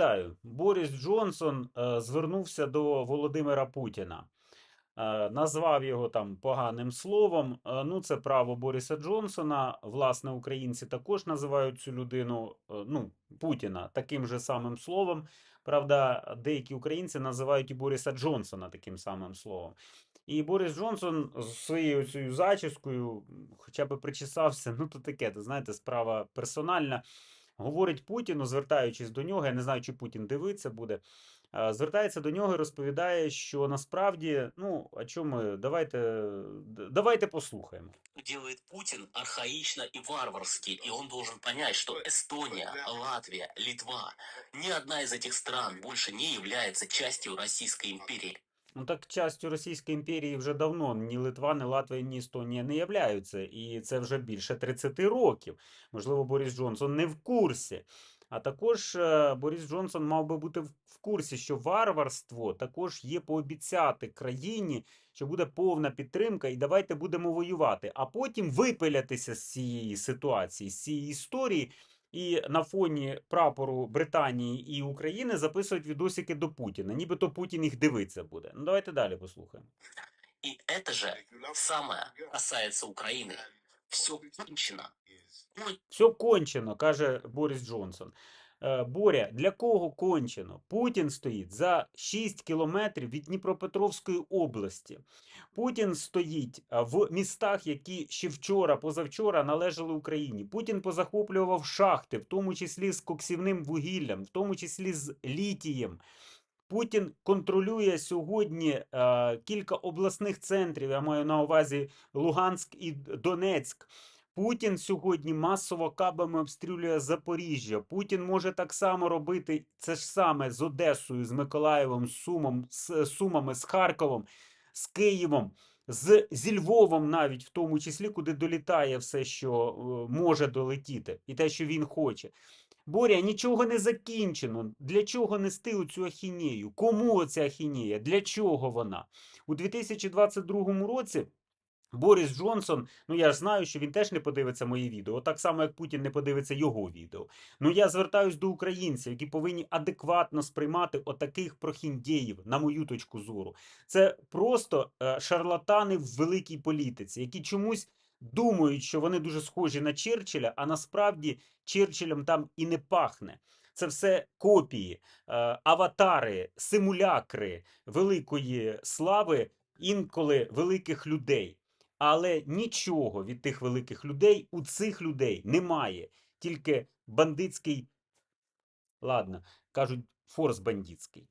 Вітаю! Борис Джонсон е, звернувся до Володимира Путіна. Е, назвав його там поганим словом. Е, ну, це право Бориса Джонсона. Власне, українці також називають цю людину, ну, Путіна таким же самим словом. Правда, деякі українці називають і Бориса Джонсона таким самим словом. І Борис Джонсон з своєю цією зачіскою, хоча б причесався, ну то таке, то знаєте, справа персональна. Говорить Путіну, звертаючись до нього, я не знаю, чи Путін дивиться буде. Звертається до нього і розповідає, що насправді, ну, а чому давайте, давайте послухаємо. делает Путин архаично и варварски, и он должен понять, что Эстония, Латвия, Литва, ни одна из этих стран больше не является частью Российской империи. Ну так частю Російської імперії вже давно ні Литва, ні Латвія, ні Естонія не являються. І це вже більше 30 років. Можливо, Борис Джонсон не в курсі. А також е, Борис Джонсон мав би бути в в курсі, що варварство також є пообіцяти країні, що буде повна підтримка, і давайте будемо воювати, а потім випилятися з цієї ситуації, з цієї історії. І на фоні прапору Британії і України записують відосики до Путіна, нібито Путін їх дивиться буде. Ну давайте далі послухаємо. І це же саме касається України. Все кончено. Все кончено, каже Борис Джонсон. Е, Боря, для кого кончено? Путін стоїть за 6 кілометрів від Дніпропетровської області. Путін стоїть в містах, які ще вчора, позавчора належали Україні. Путін позахоплював шахти, в тому числі з коксівним вугіллям, в тому числі з літієм. Путін контролює сьогодні е, кілька обласних центрів. Я маю на увазі Луганськ і Донецьк. Путін сьогодні масово кабами обстрілює Запоріжжя. Путін може так само робити це ж саме з Одесою, з Миколаєвом, з Сумом, з Сумами, з Харковом, з Києвом, з зі Львовом, навіть в тому числі, куди долітає все, що е, може долетіти, і те, що він хоче. Боря, нічого не закінчено. Для чого нести оцю ахінею? Кому оця ахінея? Для чого вона? У 2022 році Борис Джонсон, ну я ж знаю, що він теж не подивиться мої відео, так само як Путін не подивиться його відео. Ну я звертаюсь до українців, які повинні адекватно сприймати отаких прохіндєїв, на мою точку зору. Це просто е, шарлатани в великій політиці, які чомусь думають, що вони дуже схожі на Черчилля, а насправді Черчиллем там і не пахне. Це все копії, е, аватари, симулякри великої слави, інколи великих людей. Але нічого від тих великих людей у цих людей немає. Тільки бандитський, ладно, кажуть, форс бандитський.